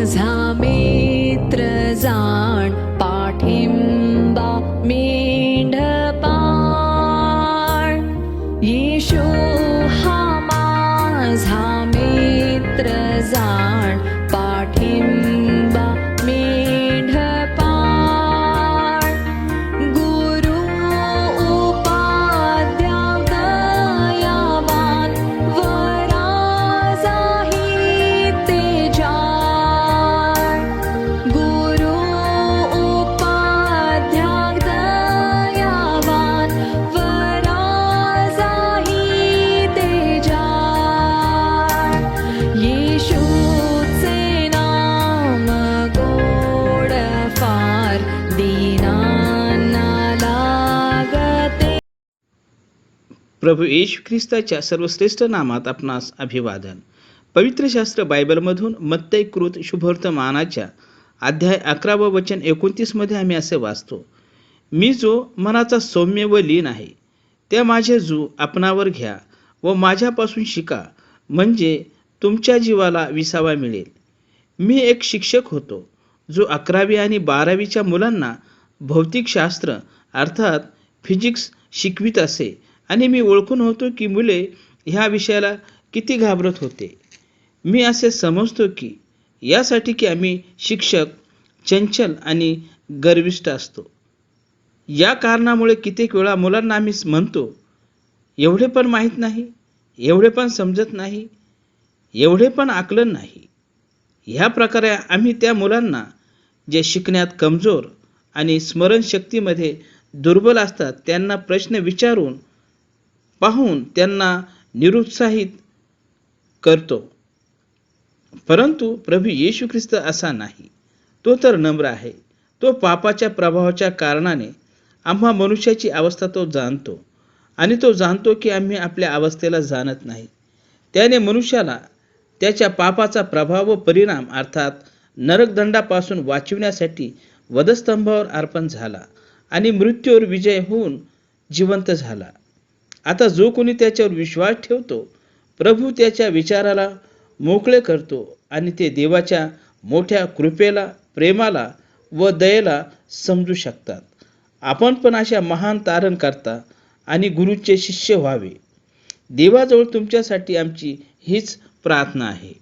माझा मित्र जाण पाठिंबा मेंढपाळ. येशू हा माझा मित्र जाण प्रभू येशू ख्रिस्ताच्या सर्वश्रेष्ठ नामात आपणास अभिवादन. पवित्र शास्त्र बायबलमधून मत्तयकृत शुभवर्तमानाच्या अध्याय अकरा व वचन एकोणतीसमध्ये आम्ही असे वाचतो मी जो मनाचा सौम्य व लीन आहे त्या माझे जू आपणावर घ्या व माझ्यापासून शिका म्हणजे तुमच्या जीवाला विसावा मिळेल. मी एक शिक्षक होतो जो अकरावी आणि बारावीच्या मुलांना भौतिकशास्त्र अर्थात फिजिक्स शिकवित असे आणि मी ओळखून होतो की मुले ह्या विषयाला किती घाबरत होते. मी असे समजतो की यासाठी की आम्ही शिक्षक चंचल आणि गर्विष्ट असतो. या कारणामुळे कित्येक वेळा मुलांना आम्ही म्हणतो एवढे पण माहीत नाही एवढे पण समजत नाही एवढे पण आकलन नाही. ह्या प्रकारे आम्ही त्या मुलांना जे शिकण्यात कमजोर आणि स्मरणशक्तीमध्ये दुर्बल असतात त्यांना प्रश्न विचारून पाहून त्यांना निरुत्साहित करतो. परंतु प्रभू येशू ख्रिस्त असा नाही. तो तर नम्र आहे. तो पापाच्या प्रभावाच्या कारणाने आम्हा मनुष्याची अवस्था तो जाणतो आणि तो जाणतो की आम्ही आपल्या अवस्थेला जाणत नाही. त्याने मनुष्याला त्याच्या पापाचा प्रभाव व परिणाम अर्थात नरकदंडापासून वाचविण्यासाठी वधस्तंभावर अर्पण झाला आणि मृत्यूवर विजय होऊन जिवंत झाला. आता जो कोणी त्याच्यावर विश्वास ठेवतो प्रभू त्याच्या विचाराला मोकळे करतो आणि ते देवाच्या मोठ्या कृपेला प्रेमाला व दयेला समजू शकतात. आपण पण अशा महान तारण करता आणि गुरुचे शिष्य व्हावे. देवाजवळ तुमच्यासाठी आमची हीच प्रार्थना आहे.